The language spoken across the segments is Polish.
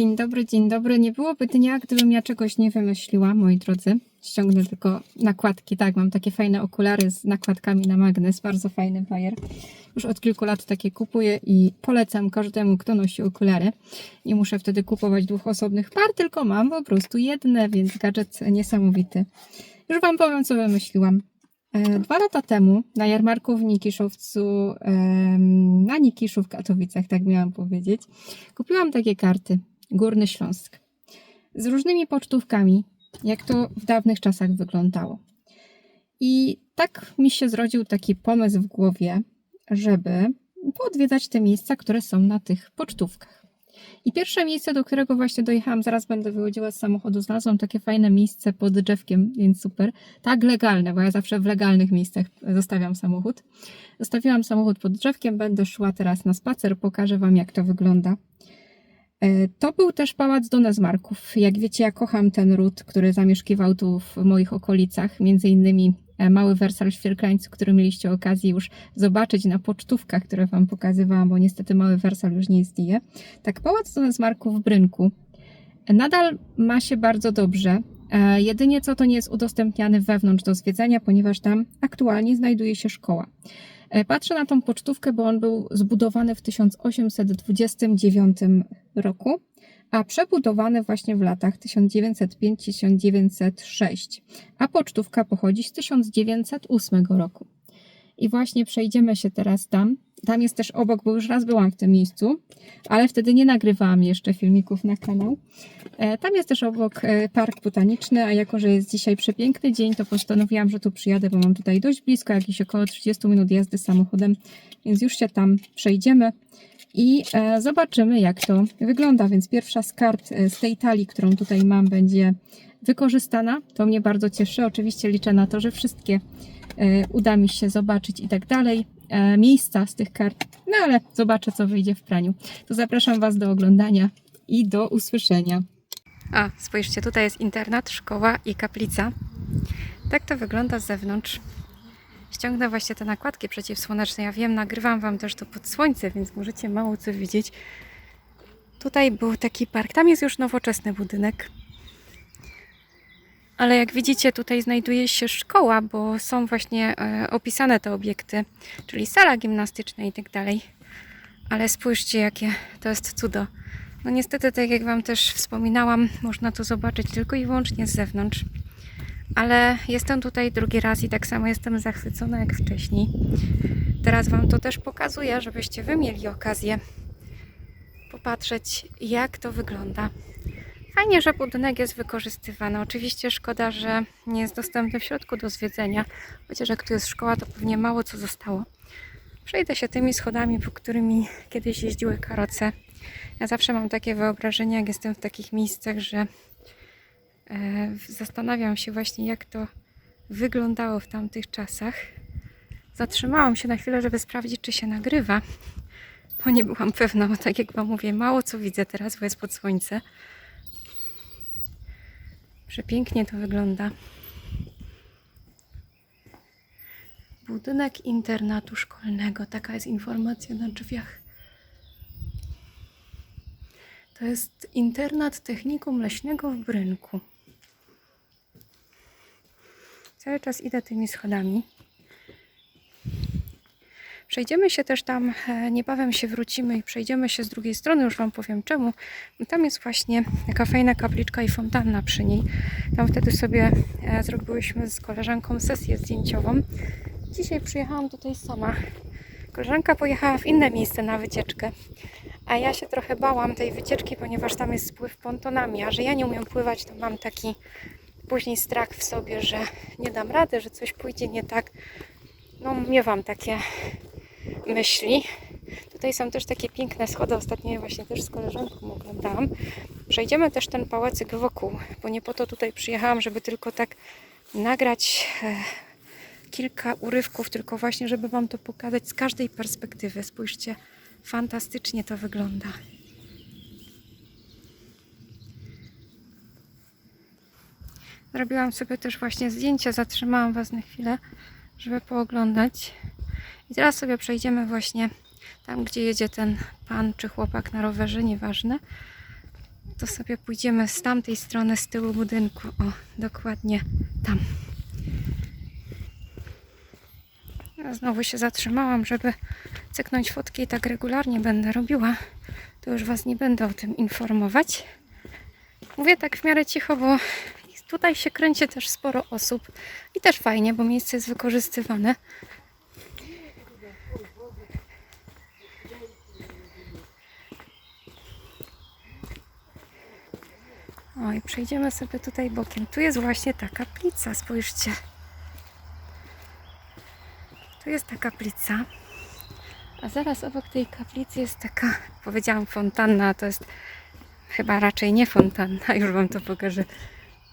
Dzień dobry, dzień dobry. Nie byłoby dnia, gdybym ja czegoś nie wymyśliła, moi drodzy. Ściągnę tylko nakładki. Tak, mam takie fajne okulary z nakładkami na magnes. Bardzo fajny bajer. Już od kilku lat takie kupuję i polecam każdemu, kto nosi okulary. Nie muszę wtedy kupować dwóch osobnych par, tylko mam po prostu jedne, więc gadżet niesamowity. Już Wam powiem, co wymyśliłam. E, Dwa lata temu na jarmarku w Nikiszowcu, na Nikiszu w Katowicach, tak miałam powiedzieć, kupiłam takie karty Górny Śląsk z różnymi pocztówkami, jak to w dawnych czasach wyglądało. I tak mi się zrodził taki pomysł w głowie, żeby poodwiedzać te miejsca, które są na tych pocztówkach. I pierwsze miejsce, do którego właśnie dojechałam, zaraz będę wychodziła z samochodu, znalazłam takie fajne miejsce pod drzewkiem, więc super. Tak legalne, bo ja zawsze w legalnych miejscach zostawiam samochód. Zostawiłam samochód pod drzewkiem, będę szła teraz na spacer, pokażę Wam jak to wygląda. E, To był też pałac Donezmarków. Jak wiecie, ja kocham ten ród, który zamieszkiwał tu w moich okolicach, między innymi e, Mały Wersal Świerklańcu, który mieliście okazję już zobaczyć na pocztówkach, które Wam pokazywałam, bo niestety Mały Wersal już nie istnieje. Tak, pałac Donezmarków w Brynku nadal ma się bardzo dobrze. E, Jedynie co to nie jest udostępniany wewnątrz do zwiedzania, ponieważ tam aktualnie znajduje się szkoła. E, Patrzę na tą pocztówkę, bo on był zbudowany w 1829 roku, a przebudowany właśnie w latach 1905-1906, a pocztówka pochodzi z 1908 roku. I właśnie przejdziemy się teraz tam. Tam jest też obok, bo już raz byłam w tym miejscu, ale wtedy nie nagrywałam jeszcze filmików na kanał. E, Tam jest też obok e, park botaniczny, a jako, że jest dzisiaj przepiękny dzień, to postanowiłam, że tu przyjadę, bo mam tutaj dość blisko, jakieś około 30 minut jazdy samochodem, więc już się tam przejdziemy i e, zobaczymy, jak to wygląda. Więc pierwsza z kart z tej talii, którą tutaj mam, będzie wykorzystana. To mnie bardzo cieszy. Oczywiście liczę na to, że wszystkie uda mi się zobaczyć i tak dalej. E, Miejsca z tych kart, no ale zobaczę, co wyjdzie w praniu. To zapraszam Was do oglądania i do usłyszenia. A, spójrzcie, tutaj jest internat, szkoła i kaplica. Tak to wygląda z zewnątrz. Ściągnę właśnie te nakładki przeciwsłoneczne. Ja wiem, nagrywam Wam też to pod słońce, więc możecie mało co widzieć. Tutaj był taki park. Tam jest już nowoczesny budynek. Ale jak widzicie, tutaj znajduje się szkoła, bo są właśnie e, opisane te obiekty, czyli sala gimnastyczna i tak dalej. Ale spójrzcie, jakie to jest cudo. No niestety, tak jak Wam też wspominałam, można to zobaczyć tylko i wyłącznie z zewnątrz. Ale jestem tutaj drugi raz i tak samo jestem zachwycona jak wcześniej. Teraz Wam to też pokazuję, żebyście Wy mieli okazję popatrzeć, jak to wygląda. Fajnie, że budynek jest wykorzystywany. Oczywiście szkoda, że nie jest dostępny w środku do zwiedzenia, chociaż jak tu jest szkoła, to pewnie mało co zostało. Przejdę się tymi schodami, po którymi kiedyś jeździły karoce. Ja zawsze mam takie wyobrażenie, jak jestem w takich miejscach, że e, zastanawiam się właśnie, jak to wyglądało w tamtych czasach. Zatrzymałam się na chwilę, żeby sprawdzić, czy się nagrywa, bo nie byłam pewna, bo tak jak Wam mówię, mało co widzę teraz, bo jest pod słońce. Przepięknie to wygląda. Budynek internatu szkolnego. Taka jest informacja na drzwiach. To jest internat technikum leśnego w Brynku. Cały czas idę tymi schodami. Przejdziemy się też tam, e, niebawem się wrócimy i przejdziemy się z drugiej strony, już Wam powiem czemu. Tam jest właśnie taka fajna kapliczka i fontanna przy niej. Tam wtedy sobie e, zrobiłyśmy z koleżanką sesję zdjęciową. Dzisiaj przyjechałam tutaj sama. Koleżanka pojechała w inne miejsce na wycieczkę, a ja się trochę bałam tej wycieczki, ponieważ tam jest spływ pontonami, a że ja nie umiem pływać, to mam taki później strach w sobie, że nie dam rady, że coś pójdzie nie tak. No, miewam takie myśli. Tutaj są też takie piękne schody. Ostatnio właśnie też z koleżanką oglądałam. Przejdziemy też ten pałacyk wokół, bo nie po to tutaj przyjechałam, żeby tylko tak nagrać e, kilka urywków, tylko właśnie, żeby Wam to pokazać z każdej perspektywy. Spójrzcie, fantastycznie to wygląda. Zrobiłam sobie też właśnie zdjęcie, zatrzymałam Was na chwilę, żeby pooglądać. I teraz sobie przejdziemy właśnie tam, gdzie jedzie ten pan czy chłopak na rowerze, nieważne. to sobie pójdziemy z tamtej strony, z tyłu budynku. O, dokładnie tam. Ja znowu się zatrzymałam, żeby cyknąć fotki i tak regularnie będę robiła. To już Was nie będę o tym informować. Mówię tak w miarę cicho, bo tutaj się kręci też sporo osób i też fajnie, bo miejsce jest wykorzystywane. O, i przejdziemy sobie tutaj bokiem. Tu jest właśnie ta kaplica, spójrzcie. Tu jest ta kaplica. A zaraz obok tej kaplicy jest taka, powiedziałam fontanna, to jest chyba raczej nie fontanna, już Wam to pokażę.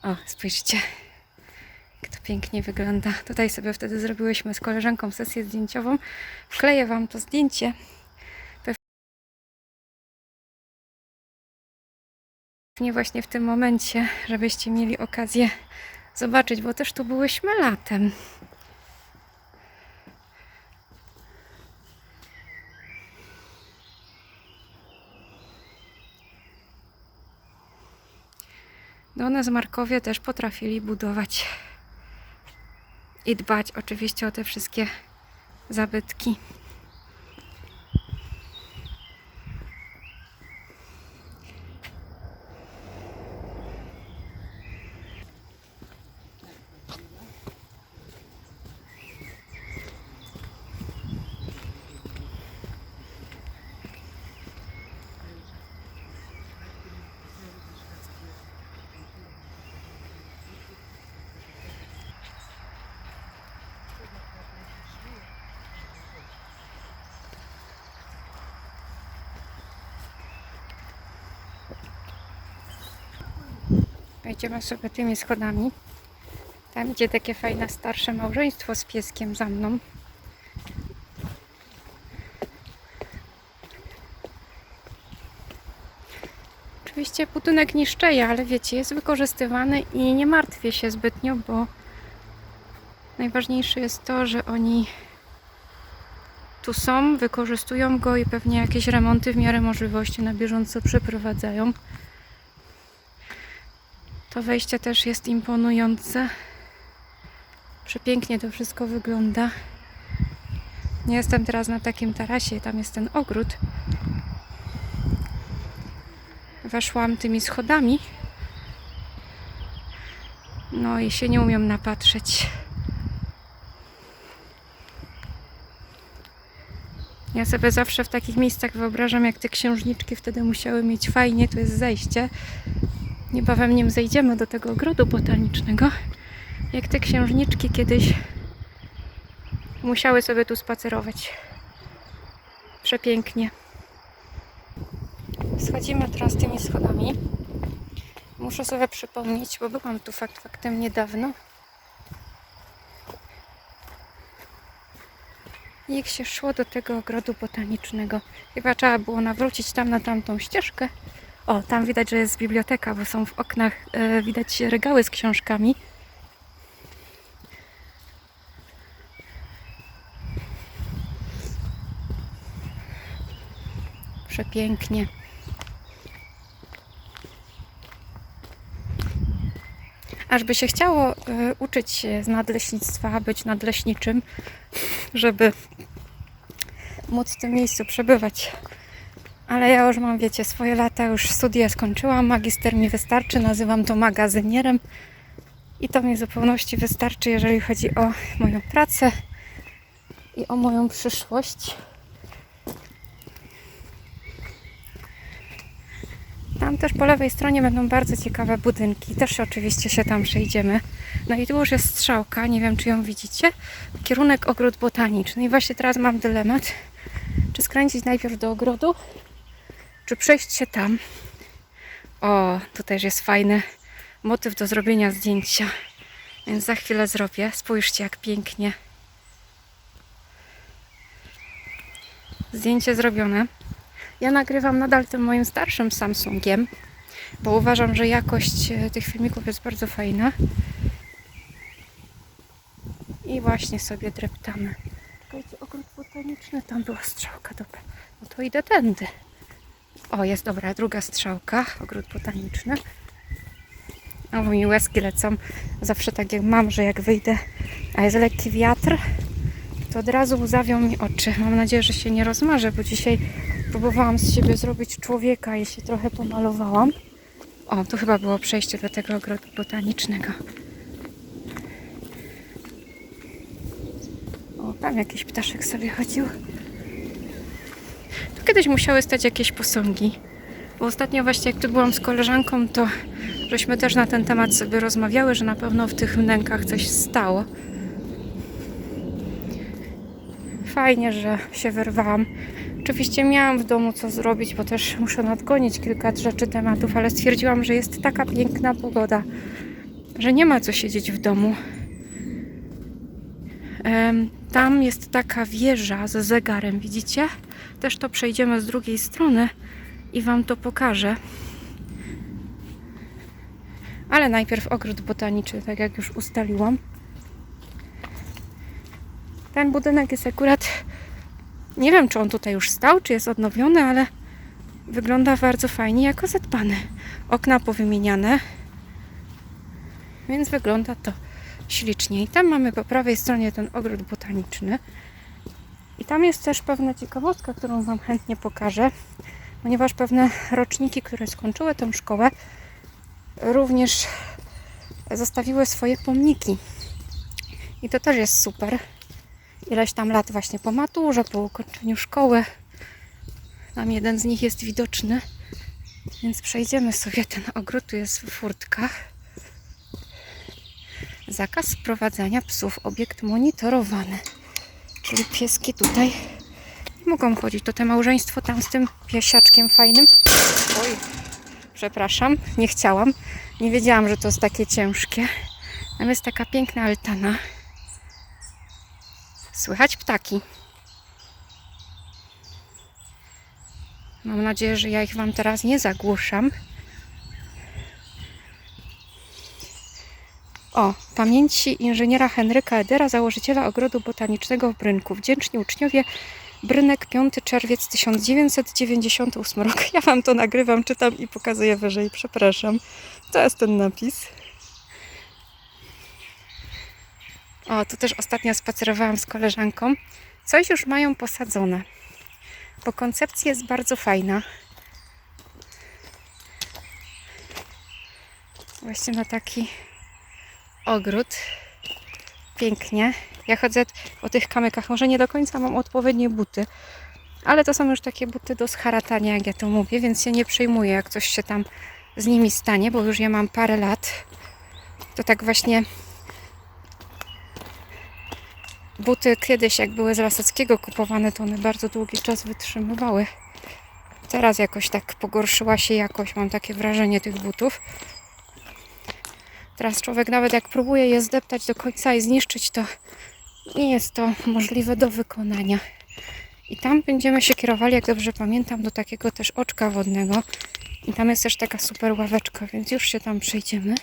O, spójrzcie, jak to pięknie wygląda. Tutaj sobie wtedy zrobiłyśmy z koleżanką sesję zdjęciową. Wkleję Wam to zdjęcie. Pewnie właśnie w tym momencie, żebyście mieli okazję zobaczyć, bo też tu byłyśmy latem. Done z Markowie też potrafili budować i dbać oczywiście o te wszystkie zabytki. Wejdziemy sobie tymi schodami. Tam idzie takie fajne starsze małżeństwo z pieskiem za mną. Oczywiście budynek niszczeje, ale wiecie, jest wykorzystywany i nie martwię się zbytnio, bo najważniejsze jest to, że oni tu są, wykorzystują go i pewnie jakieś remonty w miarę możliwości na bieżąco przeprowadzają. To wejście też jest imponujące. Przepięknie to wszystko wygląda. Ja Jestem teraz na takim tarasie, tam jest ten ogród. Weszłam tymi schodami. No i się nie umiem napatrzeć. Ja sobie zawsze w takich miejscach wyobrażam, jak te księżniczki wtedy musiały mieć fajnie, tu jest zejście. Niebawem nim zejdziemy do tego ogrodu botanicznego. Jak te księżniczki kiedyś musiały sobie tu spacerować. Przepięknie. Schodzimy teraz tymi schodami. Muszę sobie przypomnieć, bo byłam tu fakt faktem niedawno. Jak się szło do tego ogrodu botanicznego. Chyba trzeba było nawrócić tam na tamtą ścieżkę. O, tam widać, że jest biblioteka, bo są w oknach e, widać regały z książkami. Przepięknie. Aż by się chciało e, uczyć się z nadleśnictwa, być nadleśniczym, żeby móc w tym miejscu przebywać. Ale ja już mam, wiecie, swoje lata, już studia skończyłam, magister mi wystarczy, nazywam to magazynierem i to mi w zupełności wystarczy, jeżeli chodzi o moją pracę i o moją przyszłość. Tam też po lewej stronie będą bardzo ciekawe budynki, też oczywiście się tam przejdziemy. No i tu już jest strzałka, nie wiem czy ją widzicie, kierunek ogród botaniczny i właśnie teraz mam dylemat, czy skręcić najpierw do ogrodu, czy przejść się tam. O, tu też jest fajny motyw do zrobienia zdjęcia. Więc za chwilę zrobię. Spójrzcie, jak pięknie. Zdjęcie zrobione. Ja nagrywam nadal tym moim starszym Samsungiem, bo uważam, że jakość e, tych filmików jest bardzo fajna. I właśnie sobie dreptamy. Czekajcie, ogród botaniczny, tam była strzałka, dobra. No to idę tędy. O, jest dobra, druga strzałka, ogród botaniczny. O, bo mi łezki lecą. Zawsze tak jak mam, że jak wyjdę, a jest lekki wiatr, to od razu łzawią mi oczy. Mam nadzieję, że się nie rozmarzę, bo dzisiaj próbowałam z siebie zrobić człowieka i się trochę pomalowałam. O, tu chyba było przejście do tego ogrodu botanicznego. O, tam jakiś ptaszek sobie chodził. Kiedyś musiały stać jakieś posągi. Bo ostatnio właśnie jak tu byłam z koleżanką, to żeśmy też na ten temat sobie rozmawiały, że na pewno w tych wnękach coś stało. Fajnie, że się wyrwałam. Oczywiście miałam w domu co zrobić, bo też muszę nadgonić kilka rzeczy tematów, ale stwierdziłam, że jest taka piękna pogoda, że nie ma co siedzieć w domu. Tam jest taka wieża z zegarem, widzicie? Też to przejdziemy z drugiej strony i Wam to pokażę. Ale najpierw ogród botaniczny, tak jak już ustaliłam. Ten budynek jest akurat. Nie wiem, czy on tutaj już stał, czy jest odnowiony, ale wygląda bardzo fajnie, jako zadbany. Okna powymieniane, więc wygląda to ślicznie. I tam mamy po prawej stronie ten ogród botaniczny. I tam jest też pewna ciekawostka, którą Wam chętnie pokażę, ponieważ pewne roczniki, które skończyły tę szkołę, również zostawiły swoje pomniki. I to też jest super. Ileś tam lat właśnie po maturze, po ukończeniu szkoły. Tam jeden z nich jest widoczny. Więc przejdziemy sobie ten ogród. Tu jest furtka. Zakaz sprowadzania psów. Obiekt monitorowany. Czyli pieski tutaj nie mogą chodzić. To te małżeństwo tam z tym piesiaczkiem fajnym. Oj, przepraszam, nie chciałam. Nie wiedziałam, że to jest takie ciężkie. Tam jest taka piękna altana. Słychać ptaki. Mam nadzieję, że ja ich Wam teraz nie zagłuszam. O, pamięci inżyniera Henryka Edera, założyciela ogrodu botanicznego w Brynku. Wdzięczni uczniowie Brynek 5 czerwiec 1998 rok. Ja Wam to nagrywam, czytam i pokazuję wyżej. Przepraszam. To jest ten napis. O, tu też ostatnio spacerowałam z koleżanką. Coś już mają posadzone. Bo koncepcja jest bardzo fajna. Właśnie na taki ogród. Pięknie. Ja chodzę po tych kamykach. Może nie do końca mam odpowiednie buty, ale to są już takie buty do scharatania, jak ja to mówię, więc się nie przejmuję, jak coś się tam z nimi stanie, bo już ja mam parę lat. To tak właśnie buty kiedyś, jak były z Lasockiego kupowane, to one bardzo długi czas wytrzymywały. Teraz jakoś tak pogorszyła się jakość, mam takie wrażenie tych butów. Teraz człowiek nawet jak próbuje je zdeptać do końca i zniszczyć, to nie jest to możliwe do wykonania. I tam będziemy się kierowali, jak dobrze pamiętam, do takiego też oczka wodnego. I tam jest też taka super ławeczka, więc już się tam przejdziemy.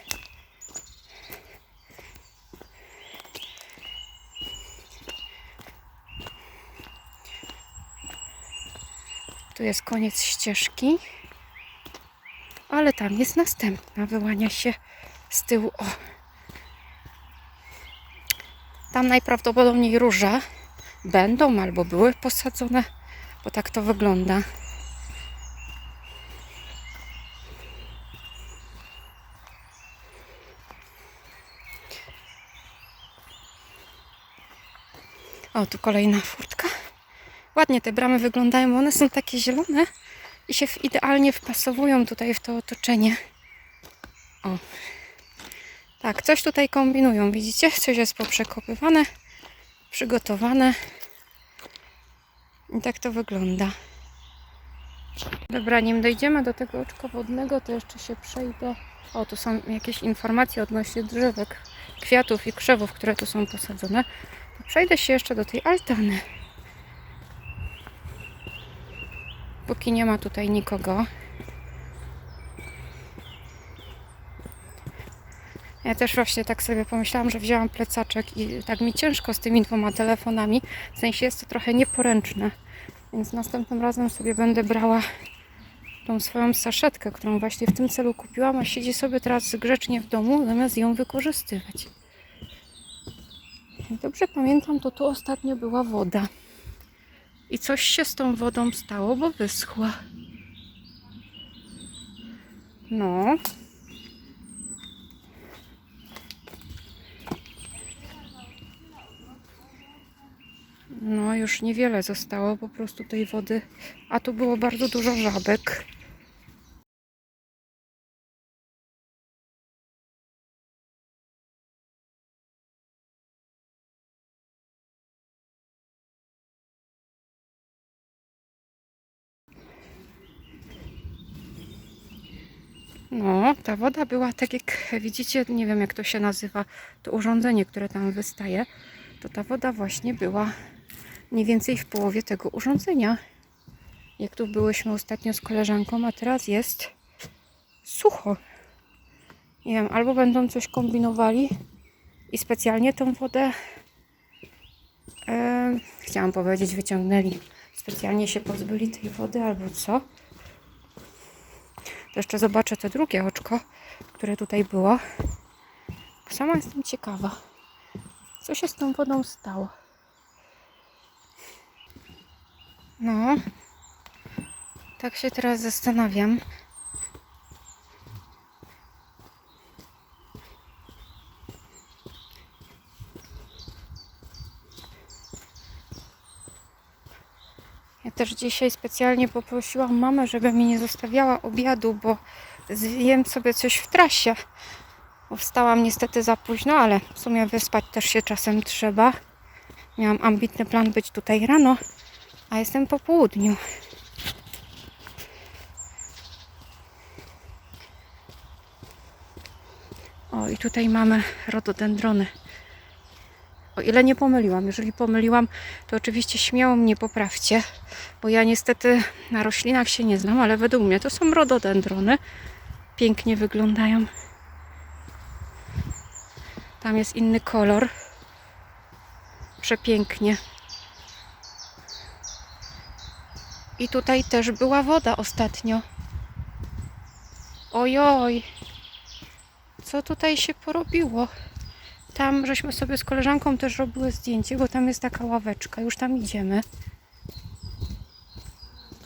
Tu jest koniec ścieżki. Ale tam jest następna, wyłania się z tyłu. O. Tam najprawdopodobniej róże będą albo były posadzone, bo tak to wygląda. O, tu kolejna furtka. Ładnie te bramy wyglądają, one są takie zielone i się idealnie wpasowują tutaj w to otoczenie. O. Tak, coś tutaj kombinują, widzicie? Coś jest poprzekopywane, przygotowane. I tak to wygląda. Dobra, nim dojdziemy do tego oczka wodnego, to jeszcze się przejdę. O, tu są jakieś informacje odnośnie drzewek, kwiatów i krzewów, które tu są posadzone. To przejdę się jeszcze do tej altany. Póki nie ma tutaj nikogo. Ja też właśnie tak sobie pomyślałam, że wzięłam plecaczek i tak mi ciężko z tymi dwoma telefonami. W sensie jest to trochę nieporęczne. Więc następnym razem sobie będę brała tą swoją saszetkę, którą właśnie w tym celu kupiłam, a siedzi sobie teraz grzecznie w domu, zamiast ją wykorzystywać. Dobrze pamiętam, to tu ostatnio była woda. I coś się z tą wodą stało, bo wyschła. No. No, już niewiele zostało po prostu tej wody, a tu było bardzo dużo żabek. No, ta woda była tak jak widzicie, nie wiem jak to się nazywa, to urządzenie, które tam wystaje, to ta woda właśnie była mniej więcej w połowie tego urządzenia. Jak tu byłyśmy ostatnio z koleżanką, a teraz jest sucho. Nie wiem, albo będą coś kombinowali i specjalnie tą wodę, e, chciałam powiedzieć, wyciągnęli. Specjalnie się pozbyli tej wody, albo co? To jeszcze zobaczę to drugie oczko, które tutaj było. Sama jestem ciekawa, co się z tą wodą stało. No, tak się teraz zastanawiam. Ja też dzisiaj specjalnie poprosiłam mamę, żeby mi nie zostawiała obiadu, bo zjem sobie coś w trasie. Bo wstałam niestety za późno, ale w sumie wyspać też się czasem trzeba. Miałam ambitny plan być tutaj rano, a jestem po południu. O, i tutaj mamy rododendrony. O ile nie pomyliłam, jeżeli pomyliłam, to oczywiście śmiało mnie poprawcie, bo ja niestety na roślinach się nie znam, ale według mnie to są rododendrony. Pięknie wyglądają. Tam jest inny kolor. Przepięknie. I tutaj też była woda ostatnio. Ojoj. Co tutaj się porobiło? Tam żeśmy sobie z koleżanką też robiły zdjęcie, bo tam jest taka ławeczka. Już tam idziemy.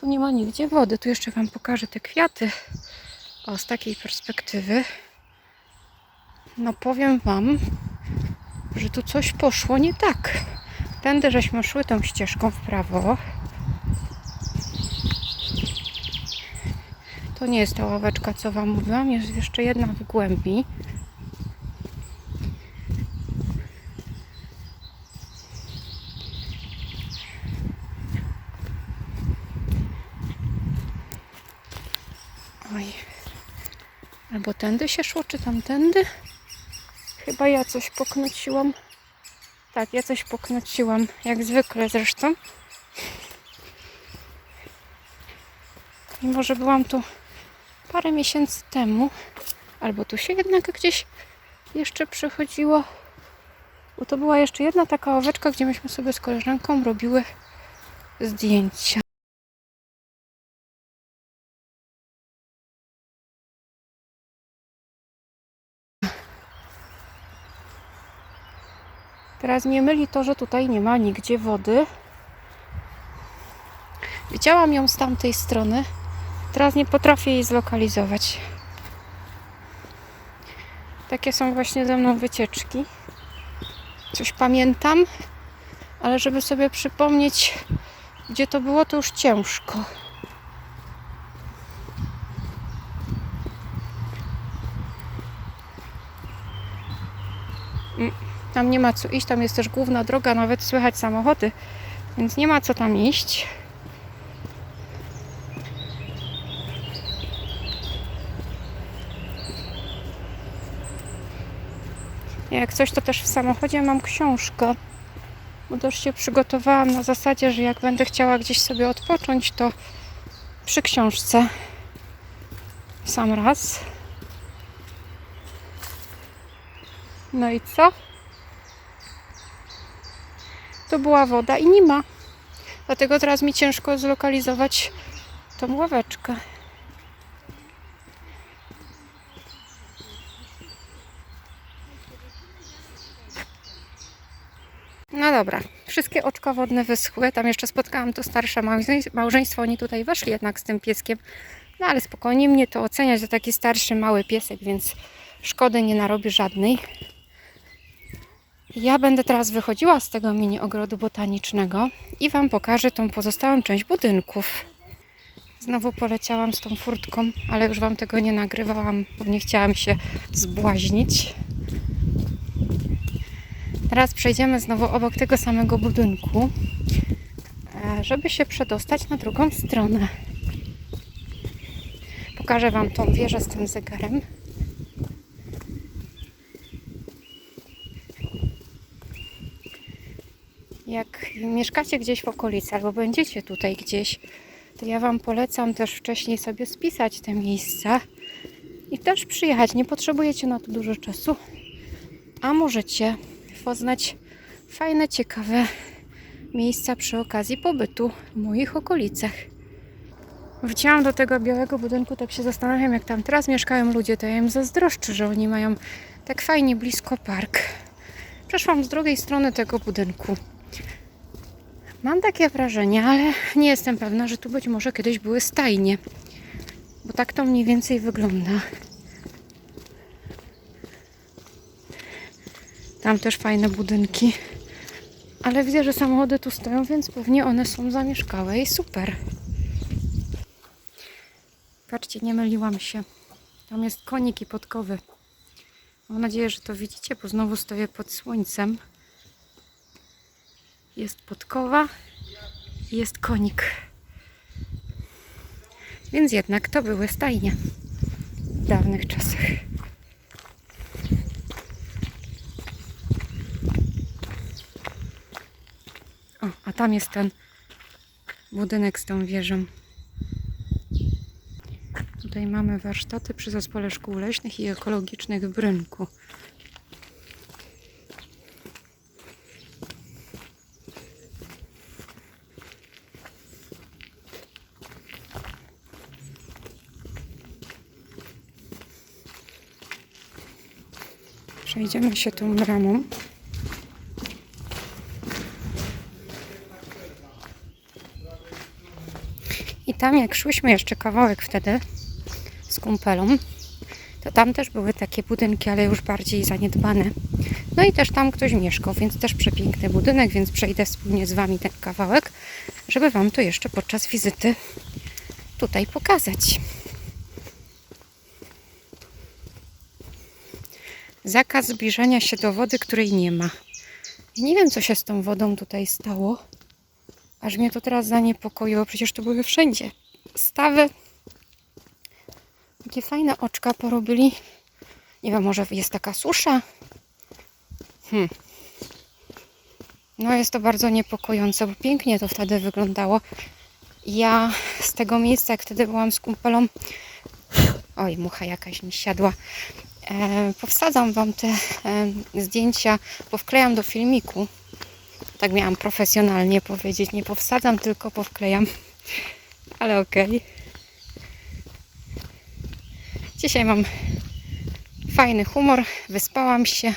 Tu nie ma nigdzie wody. Tu jeszcze Wam pokażę te kwiaty. O, z takiej perspektywy. No powiem Wam, że tu coś poszło nie tak. Tędy żeśmy szły tą ścieżką w prawo. To nie jest ta ławeczka, co Wam mówiłam. Jest jeszcze jedna w głębi. Oj. Albo tędy się szło, czy tamtędy? Chyba ja coś poknociłam. Tak, ja coś poknociłam. Jak zwykle zresztą. Mimo, że byłam tu parę miesięcy temu. Albo tu się jednak gdzieś jeszcze przechodziło. Bo to była jeszcze jedna taka ławeczka, gdzie myśmy sobie z koleżanką robiły zdjęcia. Teraz mnie myli to, że tutaj nie ma nigdzie wody. Widziałam ją z tamtej strony. Teraz nie potrafię jej zlokalizować. Takie są właśnie ze mną wycieczki. Coś pamiętam, ale żeby sobie przypomnieć, gdzie to było, to już ciężko. Mm, Tam nie ma co iść, tam jest też główna droga, nawet słychać samochody, więc nie ma co tam iść. Jak coś, to też w samochodzie mam książkę. Bo też się przygotowałam na zasadzie, że jak będę chciała gdzieś sobie odpocząć, to przy książce w sam raz. No i co? To była woda i nie ma. Dlatego teraz mi ciężko zlokalizować tą ławeczkę. No dobra, wszystkie oczka wodne wyschły. Tam jeszcze spotkałam to starsze małżeństwo-. Oni tutaj weszli jednak z tym pieskiem. No ale spokojnie mnie to oceniać za taki starszy, mały piesek, więc szkody nie narobi żadnej. Ja będę teraz wychodziła z tego mini ogrodu botanicznego i Wam pokażę tą pozostałą część budynków. Znowu poleciałam z tą furtką, ale już Wam tego nie nagrywałam, bo nie chciałam się zbłaźnić. Teraz przejdziemy znowu obok tego samego budynku, e, żeby się przedostać na drugą stronę. Pokażę Wam tą wieżę z tym zegarem. Jak mieszkacie gdzieś w okolicy albo będziecie tutaj gdzieś, to ja Wam polecam też wcześniej sobie spisać te miejsca i też przyjechać. Nie potrzebujecie na to dużo czasu, a możecie poznać fajne, ciekawe miejsca przy okazji pobytu w moich okolicach. Wróciłam do tego białego budynku, tak się zastanawiam, jak tam teraz mieszkają ludzie, to ja im zazdroszczę, że oni mają tak fajnie blisko park. Przeszłam z drugiej strony tego budynku. Mam takie wrażenie, ale nie jestem pewna, że tu być może kiedyś były stajnie. Bo tak to mniej więcej wygląda. Tam też fajne budynki. Ale widzę, że samochody tu stoją, więc pewnie one są zamieszkałe i super. Patrzcie, nie myliłam się. Tam jest konik i podkowy. Mam nadzieję, że to widzicie, bo znowu stoję pod słońcem. Jest podkowa i jest konik. Więc jednak to były stajnie w dawnych czasach. Tam jest ten budynek z tą wieżą. Tutaj mamy warsztaty przy Zespole Szkół Leśnych i Ekologicznych w Brynku. Przejdziemy się tą bramą. Tam jak szłyśmy jeszcze kawałek wtedy z kumpelą, to tam też były takie budynki, ale już bardziej zaniedbane. No i też tam ktoś mieszkał, więc też przepiękny budynek, więc przejdę wspólnie z Wami ten kawałek, żeby Wam to jeszcze podczas wizyty tutaj pokazać. Zakaz zbliżania się do wody, której nie ma. Nie wiem, co się z tą wodą tutaj stało. Aż mnie to teraz zaniepokoiło. Przecież to były wszędzie stawy. Takie fajne oczka porobili. Nie wiem, może jest taka susza. Hmm. No jest to bardzo niepokojące, bo pięknie to wtedy wyglądało. Ja z tego miejsca, jak wtedy byłam z kumpelą, oj, mucha jakaś mi siadła, e, powsadzam Wam te e, zdjęcia, powklejam do filmiku. Tak miałam profesjonalnie powiedzieć. Nie powsadzam, tylko powklejam. Ale okej. Dzisiaj mam fajny humor. Wyspałam się.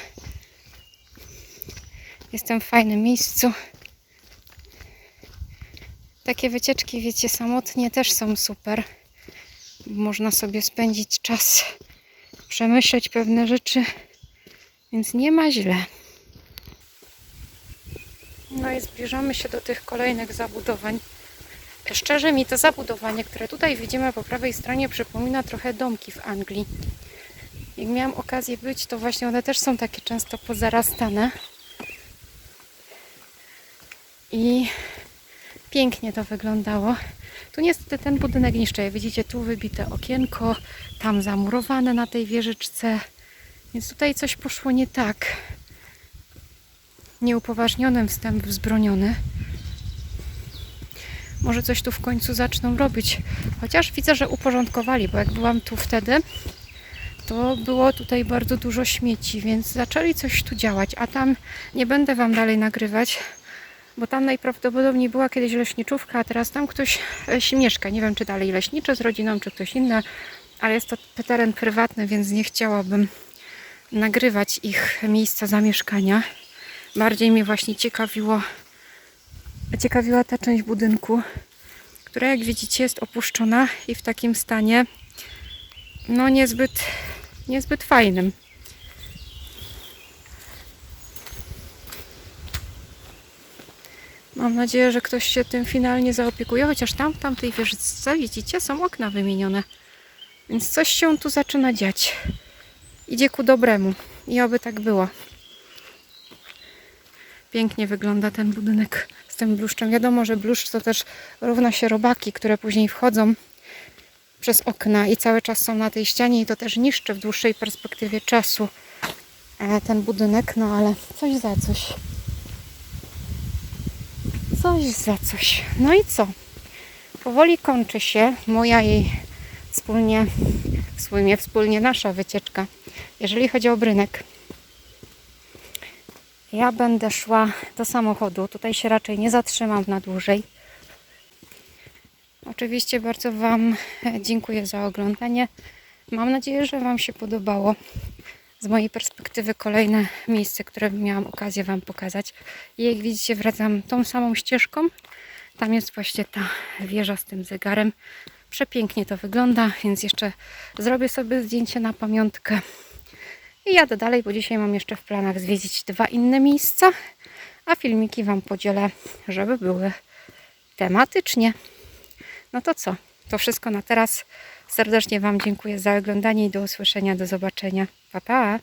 Jestem w fajnym miejscu. Takie wycieczki, wiecie, samotnie też są super. Można sobie spędzić czas, przemyśleć pewne rzeczy, więc nie ma źle. No i zbliżamy się do tych kolejnych zabudowań. Szczerze mi to zabudowanie, które tutaj widzimy po prawej stronie, przypomina trochę domki w Anglii. Jak miałam okazję być, to właśnie one też są takie często pozarastane. I pięknie to wyglądało. Tu niestety ten budynek niszczy. Widzicie, tu wybite okienko, tam zamurowane na tej wieżyczce. Więc tutaj coś poszło nie tak nieupoważnionym wstęp wzbroniony. Może coś tu w końcu zaczną robić. Chociaż widzę, że uporządkowali, bo jak byłam tu wtedy, to było tutaj bardzo dużo śmieci, więc zaczęli coś tu działać. A tam nie będę Wam dalej nagrywać, bo tam najprawdopodobniej była kiedyś leśniczówka, a teraz tam ktoś e, mieszka. Nie wiem, czy dalej leśniczy z rodziną, czy ktoś inny, ale jest to teren prywatny, więc nie chciałabym nagrywać ich miejsca zamieszkania. Bardziej mnie właśnie ciekawiło, ciekawiła ta część budynku, która jak widzicie jest opuszczona i w takim stanie no niezbyt, niezbyt fajnym. Mam nadzieję, że ktoś się tym finalnie zaopiekuje, chociaż tam tamtej wieżyczce, widzicie, są okna wymienione. Więc coś się tu zaczyna dziać. Idzie ku dobremu. I oby tak było. Pięknie wygląda ten budynek z tym bluszczem. Wiadomo, że bluszcz to też równa się robaki, które później wchodzą przez okna i cały czas są na tej ścianie i to też niszczy w dłuższej perspektywie czasu e, ten budynek, no ale coś za coś. Coś za coś. No i co? Powoli kończy się moja i wspólnie, wspólnie, wspólnie nasza wycieczka, jeżeli chodzi o Brynek. Ja będę szła do samochodu. Tutaj się raczej nie zatrzymam na dłużej. Oczywiście bardzo Wam e, dziękuję za oglądanie. Mam nadzieję, że Wam się podobało. Z mojej perspektywy kolejne miejsce, które miałam okazję Wam pokazać. I jak widzicie, wracam tą samą ścieżką. Tam jest właśnie ta wieża z tym zegarem. Przepięknie to wygląda, więc jeszcze zrobię sobie zdjęcie na pamiątkę. I jadę dalej, bo dzisiaj mam jeszcze w planach zwiedzić dwa inne miejsca, a filmiki Wam podzielę, żeby były tematycznie. No to co? To wszystko na teraz. Serdecznie Wam dziękuję za oglądanie i do usłyszenia, do zobaczenia. Pa, pa!